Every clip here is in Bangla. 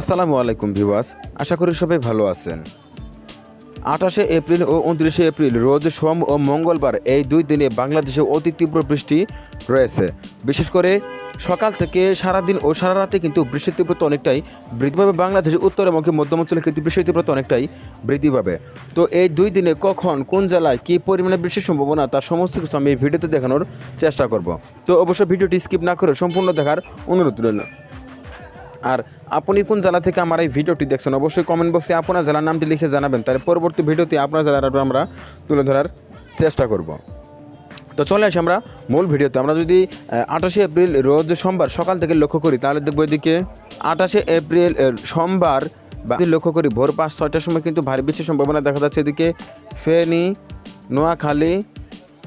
আসসালামু আলাইকুম ভিওয়াস আশা করি সবাই ভালো আছেন। আঠাশে এপ্রিল ও উনত্রিশে এপ্রিল রোজ সোম ও মঙ্গলবার এই দুই দিনে বাংলাদেশে অতি তীব্র বৃষ্টি রয়েছে। বিশেষ করে সকাল থেকে সারাদিন ও সারা রাতে কিন্তু বৃষ্টির তীব্রতা অনেকটাই বৃদ্ধি পাবে। বাংলাদেশের উত্তর এবং কি মধ্যম অঞ্চলে কিন্তু বৃষ্টির তীব্রতা অনেকটাই বৃদ্ধি পাবে। তো এই দুই দিনে কখন, কোন জেলায় কী পরিমাণে বৃষ্টির সম্ভাবনা, তার সমস্ত কিছু আমি এই ভিডিওতে দেখানোর চেষ্টা করব। তো অবশ্যই ভিডিওটি স্কিপ না করে সম্পূর্ণ দেখার অনুরোধ রইল। আর আপনি কোন জেলা থেকে আমার এই ভিডিওটি দেখছেন অবশ্যই কমেন্ট বক্সে আপনার জেলার নামটি লিখে জানাবেন তাহলে পরবর্তী ভিডিওতে আপনার জেলার আমরা তুলে ধরার চেষ্টা করব। তো চলে আসি আমরা মূল ভিডিওতে। আমরা যদি আঠাশে এপ্রিল রোজ সোমবার সকাল থেকে লক্ষ্য করি তাহলে দেখব এদিকে আঠাশে এপ্রিল সোমবার লক্ষ্য করি ভোর পাঁচ ছয়টার সময় কিন্তু ভারী বৃষ্টির সম্ভাবনা দেখা যাচ্ছে এদিকে। ফেনী নোয়াখালী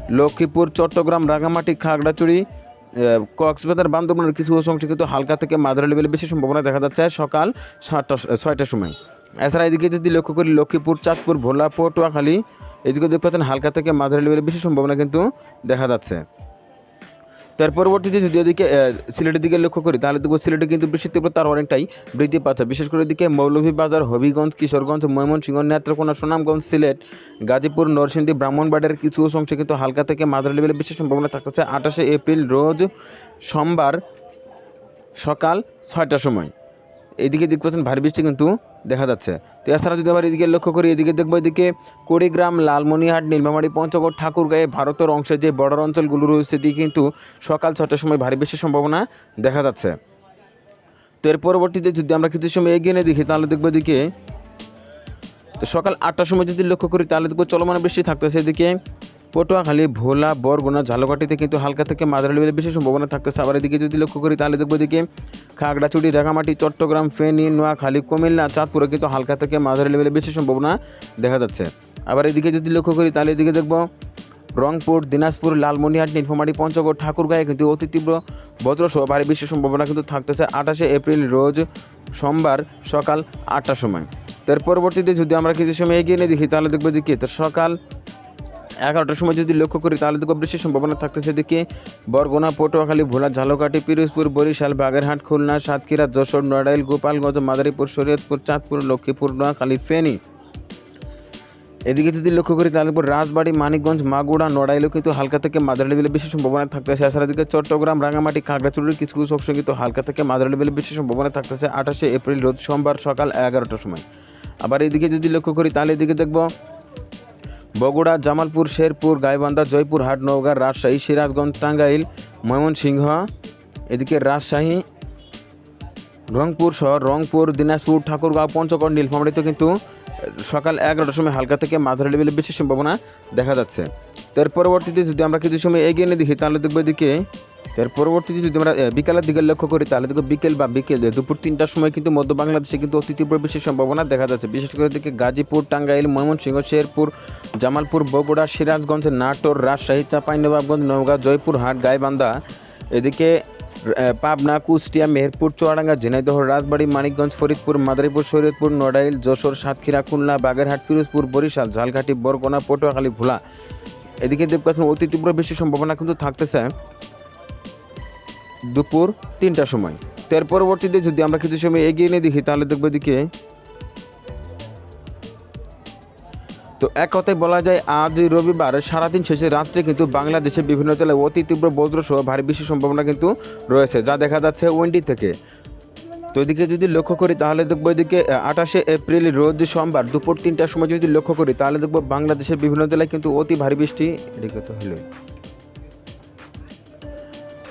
লক্ষ্মীপুর চট্টগ্রাম রাঙামাটি খাগড়াছড়ি আহ, কক্সবাজার বান্দরবানের কিছু কিন্তু হালকা থেকে মাঝারি লেভেলে বেশি সম্ভাবনা দেখা যাচ্ছে সকাল সাতটা, ছয়টার সময়। এছাড়া এদিকে যদি লক্ষ্য করি, লক্ষ্মীপুর, চাঁদপুর, ভোলা, পটুয়াখালী এদিকে দেখতে পাচ্ছেন হালকা থেকে মাঝারি লেভেলে বেশি সম্ভাবনা কিন্তু দেখা যাচ্ছে। তার পরবর্তীতে যদি এদিকে সিলেটের দিকে লক্ষ্য করি, তাহলে দেখব সিলেটে কিন্তু বৃষ্টির তীব্রতা আরও অনেকটাই বৃদ্ধি পাচ্ছে। বিশেষ করে এদিকে মৌলভীবাজার হবিগঞ্জ, কিশোরগঞ্জ, ময়মনসিংহ, নেত্রকোনা, সুনামগঞ্জ, সিলেট, গাজীপুর, নরসিংদী, ব্রাহ্মণবাড়িয়ার কিছু অংশে কিন্তু হালকা থেকে মাঝারি লেভেলে বৃষ্টির সম্ভাবনা থাকতেছে আঠাশে এপ্রিল, রোজ সোমবার সকাল ছয়টার সময়। এদিকে দেখতে পাচ্ছেন ভারী বৃষ্টি কিন্তু দেখা যাচ্ছে। তো এছাড়া যদি আবার এদিকে লক্ষ্য করি, এদিকে দেখব এদিকে কুড়িগ্রাম, লালমনিহাট নীলমামারি পঞ্চগড়, ঠাকুরগাঁয়ে ভারতের অংশে যে বর্ডার অঞ্চলগুলো রয়েছে এদিকে কিন্তু সকাল ছটার সময় ভারী বৃষ্টির সম্ভাবনা দেখা যাচ্ছে। তো এর পরবর্তীতে যদি আমরা কিছু সময় এগিয়ে নিয়ে দেখি, তাহলে দেখব এদিকে তো সকাল আটটার সময় যদি লক্ষ্য করি, তাহলে দেখব চলমান বৃষ্টি থাকতেছে এদিকে পটুয়াখালী, ভোলা, বরগুনা, ঝালকাঠিতে কিন্তু হালকা থেকে মাঝারি লেভেলের বেশি সম্ভাবনা থাকতেছে। আবার এদিকে যদি লক্ষ্য করি, তাহলে দেখব এদিকে খাগড়াছড়ি রাঙামাটি চট্টগ্রাম, ফেনী, নোয়াখালী, কুমিল্লা, চাঁদপুরে কিন্তু হালকা থেকে মাঝারি লেভেলের বেশি সম্ভাবনা দেখা যাচ্ছে। আবার এদিকে যদি লক্ষ্য করি, তাহলে এদিকে দেখব রংপুর, দিনাজপুর, লালমনিহাট, নীলফামারী, পঞ্চগড়, ঠাকুরগাঁয়ে কিন্তু অতি তীব্র বজ্রসহ ভারী বৃষ্টির সম্ভাবনা কিন্তু থাকতেছে আঠাশে এপ্রিল রোজ সোমবার সকাল আটটার সময়। তার পরবর্তীতে যদি আমরা কিছু সময় এগিয়ে নিয়ে দেখি, তাহলে দেখব যে কি? সকাল এগারোটার সময় যদি লক্ষ্য করি, তাহলে দেখব বৃষ্টির সম্ভাবনা থাকতেছে দিকে বরগুনা পটুয়াখালী ভোলা ঝালকাঠি, পিরোজপুর, বরিশাল, বাগেরহাট, খুলনা, সাতক্ষীরা, যশোর, নড়াইল, গোপালগঞ্জ, মাদারীপুর, শরীয়তপুর, চাঁদপুর, লক্ষ্মীপুর, নোয়াখালী, ফেনী। এদিকে যদি লক্ষ্য করি, তাহলে রাজবাড়ি, মানিকগঞ্জ মাগুড়া নড়াইলেও কিন্তু হালকা থেকে মাদার লেভেলে বেশি সম্ভাবনা থাকতেছে। এছাড়া দিকে চট্টগ্রাম রাঙামাটি খাগড়াছড়ির কিছু কিছু অংশ কিন্তু হালকা থেকে মাদার লেভেলে বেশি সম্ভাবনা থাকতেছে আঠাশে এপ্রিল, রোজ সোমবার সকাল এগারোটার সময়। আবার এদিকে যদি লক্ষ্য করি, তাহলে এদিকে দেখব বগুড়া, জামালপুর, শেরপুর, গাইবান্ধা, জয়পুর নওগাঁ, রাজশাহী, সিরাজগঞ্জ, টাঙ্গাইল, ময়মনসিংহ, এদিকে রাজশাহী, রংপুর শহর, রংপুর, দিনাজপুর, ঠাকুরগাঁও, পঞ্চগড়, নীলফামারীতে কিন্তু সকাল এগারোটার সময় হালকা থেকে মাঝারি লেভেলে বেশি সম্ভাবনা দেখা যাচ্ছে। তার পরবর্তীতে যদি আমরা কিছু সময় এগিয়ে নিয়ে দেখি, তাহলে দেখব এদিকে তার পরবর্তীতে যদি আমরা বিকালের দিকে লক্ষ্য করি, তাহলে দেখব বিকেল বা বিকেল দুপুর তিনটার সময় কিন্তু মধ্য বাংলাদেশে কিন্তু অতি তীব্র বৃষ্টির সম্ভাবনা দেখা যাচ্ছে। বিশেষ করে এদিকে গাজীপুর, টাঙ্গাইল, ময়মনসিংহ, শেরপুর, জামালপুর, বগুড়া, সিরাজগঞ্জ, নাটোর, রাজশাহী, চাঁপাইনবাবগঞ্জ, নওগাঁ জয়পুরহাট গাইবান্ধা। এদিকে পাবনা, কুষ্টিয়া, মেহেরপুর, চুয়াডাঙ্গা, ঝিনাইদহ, রাজবাড়ী, মানিকগঞ্জ, ফরিদপুর, মাদারীপুর, শরীয়তপুর, নড়াইল, যশোর, সাতক্ষীরা, খুলনা, বাগেরহাট, পিরোজপুর, বরিশাল, ঝালকাঠি, বরগুনা, পটুয়াখালী, ভোলা। এদিকে দেখতে অতি তীব্র বৃষ্টির সম্ভাবনা কিন্তু থাকতেছে। দুপুর তিনটার সময়। তো এর পরবর্তীতে যদি আমরা কিছু সময় এগিয়ে নিয়ে দেখি, তাহলে দেখব এদিকে। তো এক কথায় বলা যায়, আজ রবিবার সারাদিন শেষে রাত্রে কিন্তু বাংলাদেশের বিভিন্ন জেলায় অতি তীব্র বজ্রসহ ভারী বৃষ্টির সম্ভাবনা কিন্তু রয়েছে, যা দেখা যাচ্ছে ওয়েন্ডি থেকে। তো এদিকে যদি লক্ষ্য করি, তাহলে দেখব এদিকে আঠাশে এপ্রিল রোজ সোমবার দুপুর তিনটার সময় যদি লক্ষ্য করি, তাহলে দেখব বাংলাদেশের বিভিন্ন জেলায় কিন্তু অতি ভারী বৃষ্টি, এদিকে তো হলো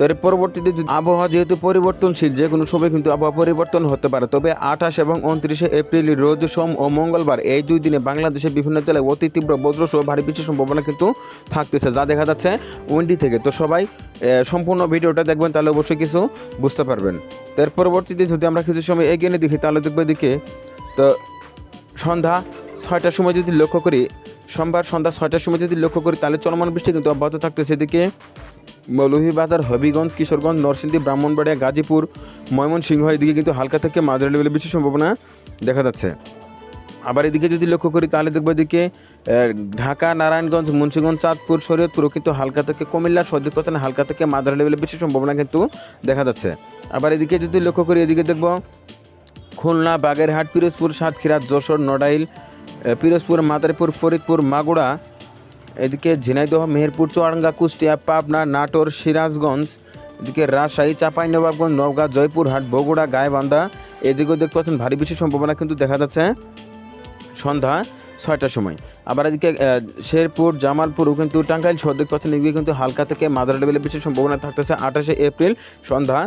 তো এর পরবর্তীতে আবহাওয়া যেহেতু পরিবর্তনশীল, যে কোনো সময় কিন্তু আবহাওয়া পরিবর্তন হতে পারে। তবে আঠাশ এবং উনত্রিশে এপ্রিল, রোজ, সোম ও মঙ্গলবার এই দুই দিনে বাংলাদেশের বিভিন্ন জেলায় অতি তীব্র বজ্রসহ ভারী বৃষ্টির সম্ভাবনা কিন্তু থাকতেছে, যা দেখা যাচ্ছে উইন্ডি থেকে। তো সবাই সম্পূর্ণ ভিডিওটা দেখবেন, তাহলে অবশ্যই কিছু বুঝতে পারবেন। তো এর পরবর্তীতে যদি আমরা কিছু সময় এগিয়ে নিয়ে দেখি, তাহলে দেখব এদিকে, তো সন্ধ্যা ছয়টার সময় যদি লক্ষ্য করি, সোমবার সন্ধ্যা ছয়টার সময় যদি লক্ষ্য করি, তাহলে চলমান বৃষ্টি কিন্তু অব্যাহত থাকতেছে। এদিকে মৌলভীবাজার, হবিগঞ্জ, কিশোরগঞ্জ, নরসিংদী, ব্রাহ্মণবাড়িয়া, গাজীপুর, ময়মনসিংহ, এদিকে কিন্তু হালকা থেকে মাঝারি লেভেলে বৃষ্টির সম্ভাবনা দেখা যাচ্ছে। আবার এদিকে যদি লক্ষ্য করি, তাহলে দেখব এদিকে ঢাকা, নারায়ণগঞ্জ, মুন্সিগঞ্জ, চাঁদপুর, শরীয়তপুর কিন্তু হালকা থেকে কুমিল্লা সদিকতানে হালকা থেকে মাঝারি লেভেলে বৃষ্টির সম্ভাবনা কিন্তু দেখা যাচ্ছে। আবার এদিকে যদি লক্ষ্য করি, এদিকে দেখব, খুলনা, বাগেরহাট, পিরোজপুর, সাতক্ষীরা, যশোর, নড়াইল পিরোজপুর, মাদারীপুর, ফরিদপুর, মাগুরা এদিকে ঝিনাইদহ, মেহেরপুর, চুয়াডাঙ্গা, কুষ্টিয়া, পাবনা, নাটোর, সিরাজগঞ্জ, এদিকে রাজশাহী চাঁপাইনবাবগঞ্জ নওগাঁ জয়পুরহাট বগুড়া, গাইবান্ধা, এদিকেও দেখতে পাচ্ছেন ভারী বৃষ্টির সম্ভাবনা কিন্তু দেখা যাচ্ছে সন্ধ্যা ছয়টার সময়। আবার এদিকে শেরপুর, জামালপুরও কিন্তু টাঙ্গাইল সহ দেখতে পাচ্ছেন, এদিকে কিন্তু হালকা থেকে মাদার লেভেলের বৃষ্টির সম্ভাবনা থাকতেছে আঠাশে এপ্রিল সন্ধ্যা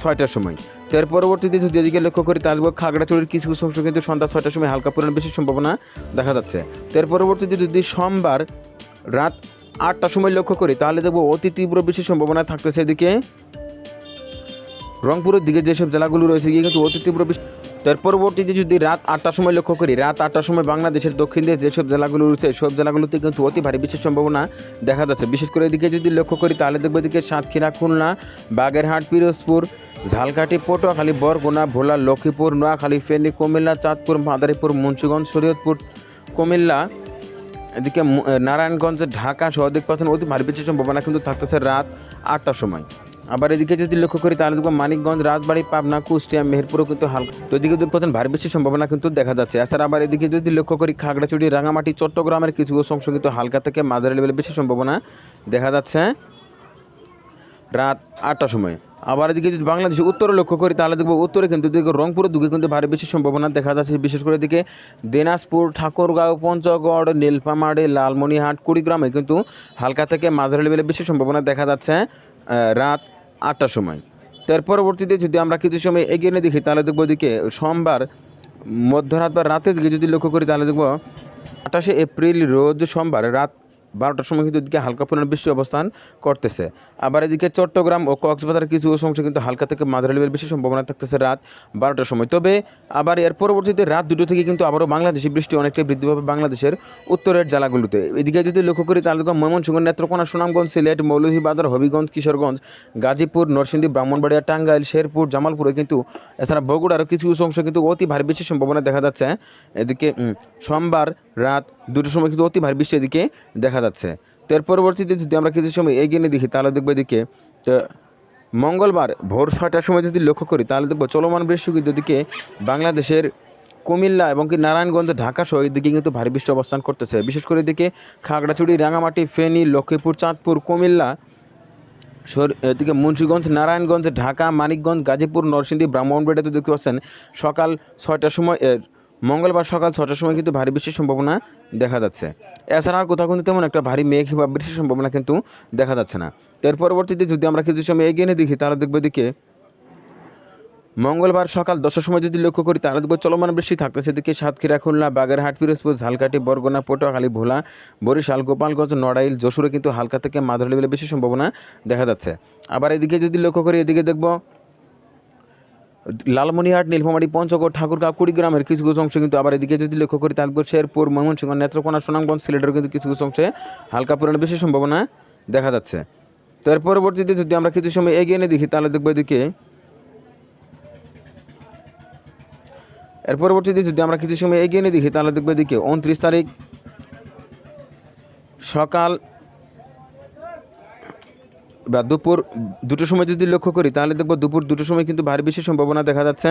ছয়টার সময়। এর পরবর্তীতে যদি এদিকে লক্ষ্য করি দেখব খাগড়াছড়ির কিছু কিছু অংশ কিন্তু সন্ধ্যা ছয়টার সময় হালকা পরিমাণ বৃষ্টির সম্ভাবনা দেখা যাচ্ছে। এর পরবর্তীতে যদি সোমবার রাত আটটার সময় লক্ষ্য করি, তাহলে দেখব অতি তীব্র বৃষ্টির সম্ভাবনা থাকতেছে এদিকে। রংপুরের দিকে যেসব জেলাগুলো রয়েছে, গিয়ে কিন্তু অতি তীব্র বৃষ্টি তার পরবর্তীতে যদি রাত আটটার সময় লক্ষ্য করি, রাত আটটার সময় বাংলাদেশের দক্ষিণ দিকে যেসব জেলাগুলো রয়েছে, সব জেলাগুলোতে কিন্তু অতি ভারী বৃষ্টির সম্ভাবনা দেখা যাচ্ছে। বিশেষ করে এদিকে যদি লক্ষ্য করি, তাহলে দেখব এদিকে সাতক্ষীরা, খুলনা, বাগেরহাট, পিরোজপুর, ঝালকাঠি, পটুয়াখালী, বরগুনা, ভোলা, লক্ষ্মীপুর, নোয়াখালী, ফেনী, কুমিল্লা, চাঁদপুর, মাদারীপুর, মুন্সিগঞ্জ, শরীয়তপুর, কুমিল্লা এদিকে মু- এ, নারায়ণগঞ্জ ঢাকা সহ দেখতে পাচ্ছেন অতি ভারী বৃষ্টির সম্ভাবনা কিন্তু থাকতেছে রাত আটটার সময়। আবার এদিকে যদি লক্ষ্য করি তাহলে দেখব মানিকগঞ্জ রাজবাড়ি পাবনা কুষ্টিয়া মেহেরপুরও কিন্তু হালকা তো এদিকে পাচ্ছেন ভারী বৃষ্টির সম্ভাবনা কিন্তু দেখা যাচ্ছে। এছাড়া আবার এদিকে যদি লক্ষ্য করি খাগড়াছড়ি রাঙামাটি চট্টগ্রামের কিছু কিছু অংশ কিন্তু হালকা থেকে মাঝারি লেভেলের বেশি সম্ভাবনা দেখা যাচ্ছে রাত আটটার সময়। আবার এদিকে যদি বাংলাদেশের উত্তরে লক্ষ্য করি, তাহলে দেখব উত্তরে কিন্তু এদিকে রংপুরের দিকে কিন্তু ভারী বেশি সম্ভাবনা দেখা যাচ্ছে। বিশেষ করে এদিকে দিনাজপুর, ঠাকুরগাঁও, পঞ্চগড়, নীলফামারী লালমনিহাট কুড়িগ্রামে কিন্তু হালকা থেকে মাঝারি লেভেলের বেশি সম্ভাবনা দেখা যাচ্ছে রাত আটটার সময়। তার পরবর্তীতে যদি আমরা কিছু সময় এগিয়ে নিয়ে দেখি, তাহলে দেখব এদিকে সোমবার, মধ্যরাত বা রাতের দিকে যদি লক্ষ্য করি, তাহলে দেখব আঠাশে এপ্রিল, রোজ সোমবার রাত বারোটার সময় কিন্তু এদিকে হালকা পরিমাণ বৃষ্টি অবস্থান করতেছে। আবার এদিকে চট্টগ্রাম ও কক্সবাজারের কিছু অংশ কিন্তু হালকা থেকে মাঝারি লেভেল বেশি সম্ভাবনা থাকতেছে রাত বারোটার সময়। তবে আবার এর পরবর্তীতে রাত দুটো থেকে কিন্তু আবারও বাংলাদেশি বৃষ্টি অনেকটাই বৃদ্ধি পাবে বাংলাদেশের উত্তরের জেলাগুলোতে। এদিকে যদি লক্ষ্য করি তাহলে দেখো ময়মনসিংহ, নেত্রকোনা, সুনামগঞ্জ, সিলেট, মৌলভীবাজার, হবিগঞ্জ, কিশোরগঞ্জ, গাজীপুর, নরসিংদী, ব্রাহ্মণবাড়িয়া, টাঙ্গাইল, শেরপুর, জামালপুরে কিন্তু এছাড়া বগুড়ারও কিছু কিছু অংশ কিন্তু অতি ভারী বৃষ্টির সম্ভাবনা দেখা যাচ্ছে। এদিকে সোমবার রাত দুটোর সময় কিন্তু অতি ভারী বৃষ্টি এদিকে দেখা যাচ্ছে। তো এর পরবর্তীতে যদি আমরা কিছু সময় এগিয়ে নিয়ে দেখি, তাহলে দেখব এদিকে, তো মঙ্গলবার ভোর ছয়টার সময় যদি লক্ষ্য করি, তাহলে দেখব চলমান বৃষ্টি কিন্তু এদিকে বাংলাদেশের কুমিল্লা এবং কি নারায়ণগঞ্জ, ঢাকা সহ এদিকে কিন্তু ভারী বৃষ্টি অবস্থান করতেছে। বিশেষ করে এদিকে খাগড়াছড়ি রাঙামাটি ফেনী, লক্ষ্মীপুর, চাঁদপুর, কুমিল্লা এদিকে মুন্সিগঞ্জ, নারায়ণগঞ্জ, ঢাকা, মানিকগঞ্জ, গাজীপুর, নরসিংদী, ব্রাহ্মণবাড়িয়াতে দেখতে পাচ্ছেন সকাল ছয়টার সময় মঙ্গলবার সকাল ছটার সময় কিন্তু ভারী বৃষ্টির সম্ভাবনা দেখা যাচ্ছে। এছাড়া আর কোথাও কিন্তু তেমন একটা ভারী মেঘ বা বৃষ্টির সম্ভাবনা কিন্তু দেখা যাচ্ছে না। এর পরবর্তীতে যদি আমরা কিছু সময় এগিয়ে নিয়ে দেখি, তাহলে দেখব এদিকে মঙ্গলবার সকাল দশটার সময় যদি লক্ষ্য করি, তাহলে দেখব চলমান বৃষ্টি থাকতেছে এদিকে সাতক্ষীরা, খুলনা, বাগেরহাট, পিরোজপুর, ঝালকাঠি, বরগুনা, পটুয়াখালী, ভোলা, বরিশাল, গোপালগঞ্জ, নড়াইল, যশোরে কিন্তু হালকা থেকে মাঝারি লেভেলে বেশি সম্ভাবনা দেখা যাচ্ছে। আবার এদিকে যদি লক্ষ্য করি, এদিকে দেখব লালমনিহাট নীলফামারী, পঞ্চগড়, ঠাকুরগাঁও, কুড়িগ্রামের কিছু কিছু অংশ কিন্তু আবার এদিকে যদি লক্ষ্য করি তারপর শেরপুর ময়মনসিংহ, নেত্রকোনা, সুনামগঞ্জ সিলেটের কিন্তু কিছু কিছু অংশে হালকা পরিমাণে বেশি সম্ভাবনা দেখা যাচ্ছে। তো এর পরবর্তীতে যদি আমরা কিছু সময় এগিয়ে নিয়ে দেখি, তাহলে দেখব এদিকে এর পরবর্তীতে যদি আমরা কিছু সময় এগিয়ে নিয়ে দেখি, তাহলে দেখব এদিকে, উনত্রিশ তারিখ সকাল বা দুপুর দুটোর সময় যদি লক্ষ্য করি, তাহলে দেখব দুপুর দুটোর সময় কিন্তু ভারী বৃষ্টির সম্ভাবনা দেখা যাচ্ছে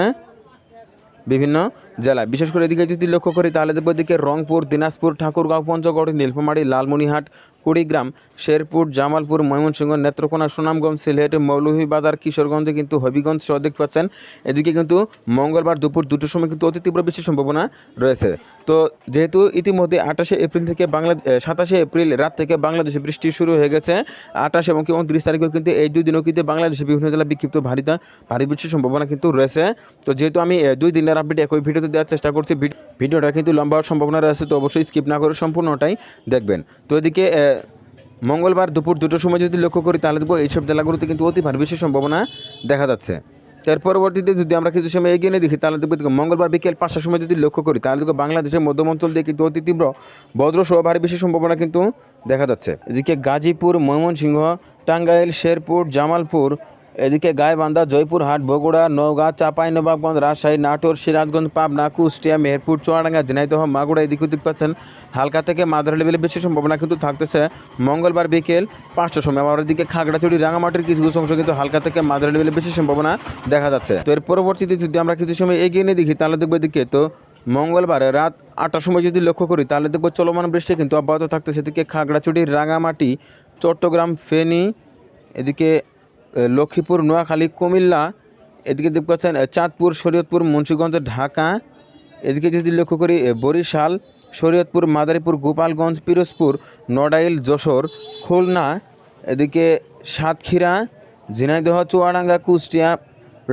বিভিন্ন জেলায়। বিশেষ করে এদিকে যদি লক্ষ্য করি, তাহলে দেখব এদিকে রংপুর, দিনাজপুর, ঠাকুরগাঁও, পঞ্চগড়, নীলফামারী, লালমনিহাট কুড়িগ্রাম, শেরপুর, জামালপুর, ময়মনসিংহ, নেত্রকোনা, সুনামগঞ্জ, সিলেট মৌলভীবাজার কিশোরগঞ্জে কিন্তু হবিগঞ্জ সহ দেখতে পাচ্ছেন। এদিকে কিন্তু মঙ্গলবার দুপুর দুটোর সময় কিন্তু অতি তীব্র বৃষ্টির সম্ভাবনা রয়েছে। তো যেহেতু ইতিমধ্যে আঠাশে এপ্রিল থেকে বাংলা সাতাশে এপ্রিল রাত থেকে বাংলাদেশে বৃষ্টি শুরু হয়ে গেছে। আঠাশ এবং কি উনত্রিশ তারিখেও কিন্তু এই দুই দিনও কিন্তু বাংলাদেশের বিভিন্ন জেলায় বিক্ষিপ্ত ভারী ভারী বৃষ্টির সম্ভাবনা কিন্তু রয়েছে। তো যেহেতু আমি দুই দিনের আপডেট একই ভিডিওতে দেওয়ার চেষ্টা করছি, ভিড- ভিডিওটা কিন্তু লম্বা হওয়ার সম্ভাবনা রয়েছে, তো অবশ্যই স্কিপ না করে সম্পূর্ণটাই দেখবেন। তো এদিকে মঙ্গলবার দুপুর দুটোর সময় যদি লক্ষ্য করি, তাহলে দেখব এইসব জেলাগুলোতে কিন্তু অতি ভারী বৃষ্টির সম্ভাবনা দেখা যাচ্ছে। এর পরবর্তীতে যদি আমরা কিছু সময় এগিয়ে নিয়ে দেখি, তাহলে দেখব মঙ্গলবার বিকেল পাঁচটার সময় যদি লক্ষ্য করি, তাহলে দেখব বাংলাদেশের মধ্যম অঞ্চল দিয়ে কিন্তু অতি তীব্র বজ্র সহ ভারী বেশি সম্ভাবনা কিন্তু দেখা যাচ্ছে। এদিকে গাজীপুর, ময়মনসিংহ, টাঙ্গাইল, শেরপুর, জামালপুর এদিকে গাইবান্ধা, জয়পুরহাট, বগুড়া, নওগাঁ চাঁপাইনবাবগঞ্জ রাজশাহী, নাটোর, সিরাজগঞ্জ, পাবনা, কুষ্টিয়া, মেহেরপুর, চুয়াডাঙ্গা, ঝিনাইদহ মাগুড়া এদিক ওদিক পাচ্ছেন। হালকা থেকে মাদার লেভেলে বেশি সম্ভাবনা কিন্তু থাকতেছে মঙ্গলবার বিকেল পাঁচটার সময়। আবার ওদিকে খাগড়াছড়ি, রাঙামাটির কিছু কিছু অংশ কিন্তু হালকা থেকে মাদার লেভেলে বেশি সম্ভাবনা দেখা যাচ্ছে। তো এর পরবর্তীতে যদি আমরা কিছু সময় এগিয়ে নিয়ে দেখি, তাহলে দেখব এদিকে তো মঙ্গলবার রাত আটটার সময় যদি লক্ষ্য করি, তাহলে দেখব চলমান বৃষ্টি কিন্তু অব্যাহত থাকতে সেদিকে খাগড়াছড়ি, রাঙামাটি, চট্টগ্রাম, ফেনী, এদিকে লক্ষ্মীপুর, নোয়াখালী, কুমিল্লা, এদিকে দেখতে পাচ্ছেন চাঁদপুর, শরীয়তপুর, মুন্সিগঞ্জ, ঢাকা। এদিকে যদি লক্ষ্য করি বরিশাল, শরীয়তপুর, মাদারীপুর, গোপালগঞ্জ, পিরোজপুর, নড়াইল, যশোর, খুলনা, এদিকে সাতক্ষীরা, ঝিনাইদহ, চুয়াডাঙ্গা, কুষ্টিয়া,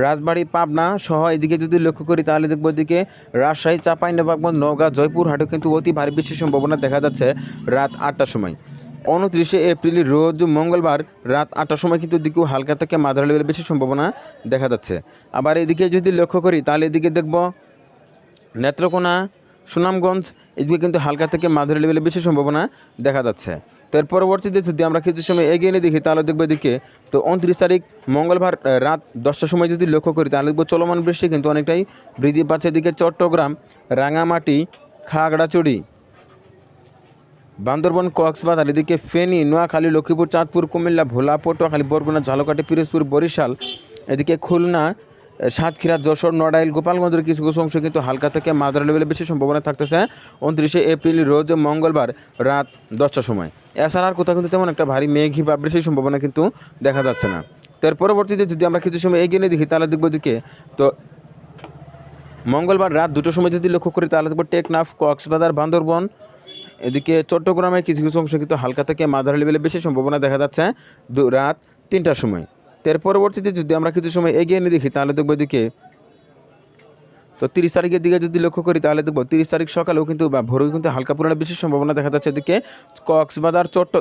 রাজবাড়ী, পাবনা সহ এদিকে যদি লক্ষ্য করি, তাহলে দেখব এদিকে রাজশাহী, চাঁপাইনবাবগঞ্জ, নওগাঁ, জয়পুরহাটেও কিন্তু অতি ভারী বৃষ্টির সম্ভাবনা দেখা যাচ্ছে রাত আটটার সময়। উনত্রিশে এপ্রিল রোজ মঙ্গলবার রাত আটটার সময় কিন্তু দিকেও হালকা থেকে মাঝারি লেভেলের বেশি সম্ভাবনা দেখা যাচ্ছে। আবার এদিকে যদি লক্ষ্য করি, তাহলে এদিকে দেখব নেত্রকোনা, সুনামগঞ্জ, এদিকে কিন্তু হালকা থেকে মাঝারি লেভেলের বেশি সম্ভাবনা দেখা যাচ্ছে। তো এর পরবর্তীতে যদি আমরা কিছু সময় এগিয়ে নিয়ে দেখি, তাহলে দেখব এদিকে তো উনত্রিশ তারিখ মঙ্গলবার রাত দশটার সময় যদি লক্ষ্য করি, তাহলে দেখব চলমান বৃষ্টি কিন্তু অনেকটাই বৃদ্ধি পাচ্ছে। এদিকে চট্টগ্রাম রাঙামাটি খাগড়াছড়ি বান্দরবন, কক্সবাজার, এদিকে ফেনী, নোয়াখালী, লক্ষ্মীপুর, চাঁদপুর, কুমিল্লা, ভোলা পটুয়াখালী বরগুনা, ঝালকাঠি, পিরোজপুর, বরিশাল, এদিকে খুলনা সাতক্ষীরা, যশোর, নড়াইল, গোপালগঞ্জের কিছু কিছু অংশ কিন্তু হালকা থেকে মাদার লেভেলে বেশি সম্ভাবনা থাকতেছে। উনত্রিশে এপ্রিল, রোজ মঙ্গলবার, রাত দশটার সময়। এছাড়া আর কোথাও কিন্তু তেমন একটা ভারী মেঘি বা বৃষ্টির সম্ভাবনা কিন্তু দেখা যাচ্ছে না। তো এর পরবর্তীতে যদি আমরা কিছু সময় এগিয়ে নিয়ে দেখি, তাহলে দেখব দিকে তো মঙ্গলবার রাত দুটোর সময় যদি লক্ষ্য করি, তাহলে দেখব টেকনাফ, কক্সবাজার, বান্দরবন এদিকে চট্টগ্রামে কিছু কিছু অংশ কিন্তু হালকা থেকে মাঝারি লেভেলে বেশি সম্ভাবনা দেখা যাচ্ছে রাত তিনটার সময়। এর পরবর্তীতে যদি আমরা কিছু সময় এগিয়ে নিয়ে দেখি, তাহলে দেখব এদিকে তো তিরিশ তারিখের দিকে যদি লক্ষ্য করি, তাহলে দেখব তিরিশ তারিখ সকালেও কিন্তু বা ভোরেও কিন্তু হালকা পরিমাণে বেশি সম্ভাবনা দেখা যাচ্ছে। এদিকে কক্সবাজার, চট্ট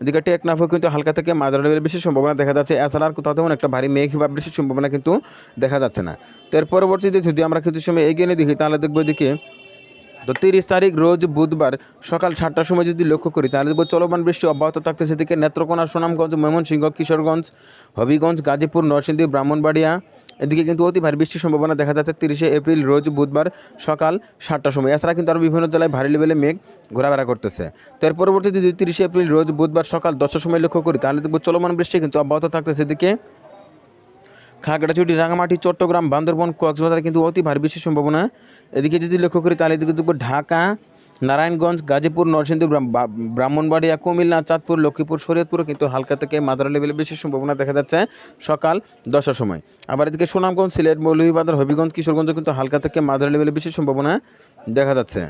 এদিকে টেকনাফও কিন্তু হালকা থেকে মাঝারি লেভেলের বেশি সম্ভাবনা দেখা যাচ্ছে। এছাড়া আর কোথাও একটা ভারী মেঘ বা বেশি সম্ভাবনা কিন্তু দেখা যাচ্ছে না। তো এর পরবর্তীতে যদি আমরা কিছু সময় এগিয়ে নিয়ে দেখি, তাহলে দেখব এদিকে তো তিরিশ তারিখ রোজ বুধবার সকাল সাতটার সময় যদি লক্ষ্য করি, তাহলে দেখব চলমান বৃষ্টি অব্যাহত থাকতে সেদিকে নেত্রকোনা, সুনামগঞ্জ, ময়মনসিংহ, কিশোরগঞ্জ, হবিগঞ্জ, গাজীপুর, নরসিংদী, ব্রাহ্মণবাড়িয়া, এদিকে কিন্তু অতি ভারী বৃষ্টির সম্ভাবনা দেখা যাচ্ছে তিরিশে এপ্রিল রোজ বুধবার সকাল সাতটার সময়। এছাড়া কিন্তু আরও বিভিন্ন জেলায় ভারী লেভেলে মেঘ ঘোরাফেরা করতেছে। তো এর পরবর্তীতে যদি তিরিশে এপ্রিল রোজ বুধবার সকাল দশটার সময় লক্ষ্য করি, তাহলে দেখব চলমান বৃষ্টি কিন্তু অব্যাহত থাকতেছে এদিকে। খাগড়াছড়ি, রাঙামাটি, চট্টগ্রাম, বান্দরবন, কক্সবাজারে কিন্তু অতি ভারী বৃষ্টির সম্ভাবনা। এদিকে যদি লক্ষ্য করি তাহলে এদিকে দেখব ঢাকা, নারায়ণগঞ্জ, গাজীপুর, নরসিংদী ব্রাহ্মণবাড়িয়া, কুমিল্লা, চাঁদপুর, লক্ষ্মীপুর, শরীয়তপুরে কিন্তু হালকা থেকে মাদার লেভেলে বেশি সম্ভাবনা দেখা যাচ্ছে সকাল দশটার সময়। আবার এদিকে সুনামগঞ্জ, সিলেট, মৌলভীবাজার, হবিগঞ্জ, কিশোরগঞ্জ কিন্তু হালকা থেকে মাদার লেভেলে বেশি সম্ভাবনা দেখা যাচ্ছে।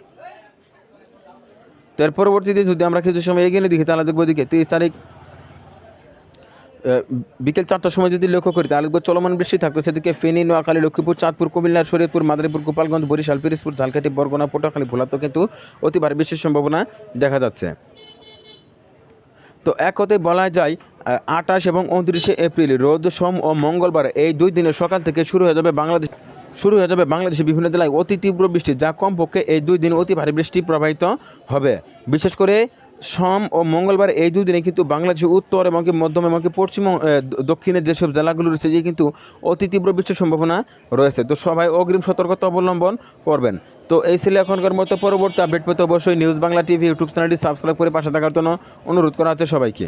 তো এর পরবর্তীতে যদি আমরা কিছু সময় এগিয়ে দেখি, তাহলে দেখব এদিকে তিরিশ তারিখ বিকেল চারটার সময় যদি লক্ষ্য করি, তাহলে চলমান বৃষ্টি থাকতো। সেদিকে ফেনী, নোয়াখালী, লক্ষ্মীপুর, চাঁদপুর, কুমিল্লা, শরীয়তপুর, মাদারীপুর, গোপালগঞ্জ, বরিশাল, পিরিজপুর, ঝালকাঠি, বরগুনা, পটুয়াখালী ভোলাতেও কিন্তু অতি ভারী বৃষ্টির সম্ভাবনা দেখা যাচ্ছে। তো এক কথায় বলা যায় আঠাশ এবং উনত্রিশে এপ্রিল রোজ সোম ও মঙ্গলবার এই দুই দিনের সকাল থেকে শুরু হয়ে যাবে বাংলাদেশ শুরু হয়ে যাবে বাংলাদেশের বিভিন্ন জেলায় অতি তীব্র বৃষ্টি, যা কমপক্ষে এই দুই দিন অতি ভারী বৃষ্টি প্রবাহিত হবে। বিশেষ করে সোম ও মঙ্গলবার এই দুদিনে কিন্তু বাংলাদেশের উত্তর এবং মধ্যম এবং পশ্চিম দক্ষিণের যেসব জেলাগুলো রয়েছে যে কিন্তু অতি তীব্র বৃষ্টির সম্ভাবনা রয়েছে। তো সবাই অগ্রিম সতর্কতা অবলম্বন করবেন। তো এই ছিল এখনকার মতো পরবর্তী আপডেট পেতে অবশ্যই নিউজ বাংলা টিভি ইউটিউব চ্যানেলটি সাবস্ক্রাইব করে পাশে থাকার জন্য অনুরোধ করা হচ্ছে সবাইকে।